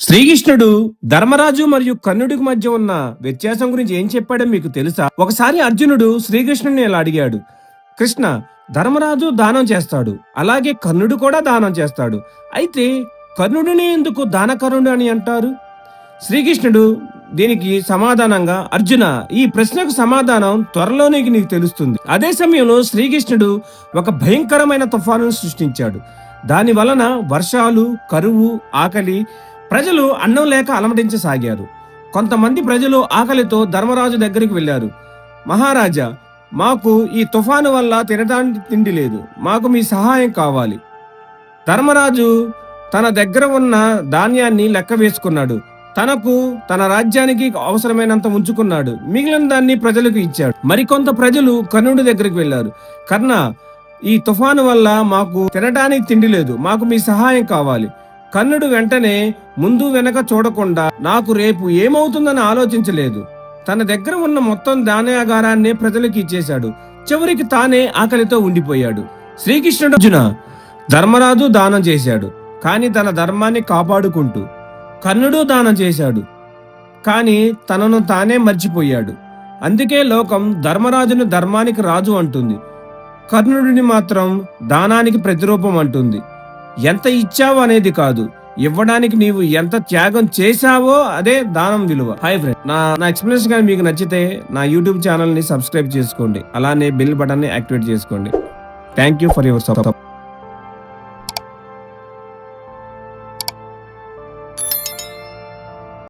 శ్రీకృష్ణుడు ధర్మరాజు మరియు కర్ణుడికి మధ్య ఉన్న వ్యత్యాసం గురించి ఏం చెప్పాడో మీకు తెలుసా? ఒకసారి అర్జునుడు శ్రీకృష్ణుని ఇలా అడిగాడు. కృష్ణ ధర్మరాజు దానం చేస్తాడు. అలాగే కర్ణుడు కూడా దానం చేస్తాడు. అయితే కర్ణుడిని ఎందుకు దానకర్ణుడు అని అంటారు? శ్రీకృష్ణుడు దీనికి సమాధానంగా అర్జున ఈ ప్రశ్నకు సమాధానం త్వరలోనే నీకు తెలుస్తుంది. అదే సమయంలో శ్రీకృష్ణుడు ఒక భయంకరమైన తుఫాను సృష్టించాడు. దాని వలన వర్షాలు కరువు ఆకలి ప్రజలు అన్నం లేక అలమటించసాగారు. కొంతమంది ప్రజలు ఆకలితో ధర్మరాజు దగ్గరికి వెళ్ళారు. మహారాజా మాకు ఈ తుఫాను వల్ల తినడానికి తిండి లేదు. మాకు మీ సహాయం కావాలి. ధర్మరాజు తన దగ్గర ఉన్న ధాన్యాన్ని లెక్క వేసుకున్నాడు. తనకు తన రాజ్యానికి అవసరమైనంత ఉంచుకున్నాడు. మిగిలిన దాన్ని ప్రజలకు ఇచ్చాడు. మరికొంత ప్రజలు కర్ణుడి దగ్గరికి వెళ్ళారు. కర్ణ ఈ తుఫాను వల్ల మాకు తినడానికి తిండి లేదు. మాకు మీ సహాయం కావాలి. కర్ణుడు వెంటనే ముందు వెనక చూడకుండా నాకు రేపు ఏమవుతుందని ఆలోచించలేదు. తన దగ్గర ఉన్న మొత్తం ధాన్యాగారాన్ని ప్రజలకు ఇచ్చేశాడు. చివరికి తానే ఆకలితో ఉండిపోయాడు. శ్రీకృష్ణుడు అర్జున ధర్మరాజు దానం చేశాడు. కానీ తన ధర్మాన్ని కాపాడుకుంటూ కర్ణుడు దానం చేశాడు. కానీ తనను తానే మర్చిపోయాడు. అందుకే లోకం ధర్మరాజును ధర్మానికి రాజు అంటుంది. కర్ణుడిని మాత్రం దానానికి ప్రతిరూపం అంటుంది. ఎంత ఇచ్చావో అనేది కాదు. ఇవ్వడానికి నీవు ఎంత త్యాగం చేశావో అదే దానం విలువ. హాయ్ ఫ్రెండ్ నా నా ఎక్స్ప్లెనేషన్ కానీ మీకు నచ్చితే నా యూట్యూబ్ ఛానల్ని సబ్స్క్రైబ్ చేసుకోండి. అలానే బెల్ బటన్ని యాక్టివేట్ చేసుకోండి. Thank you for your support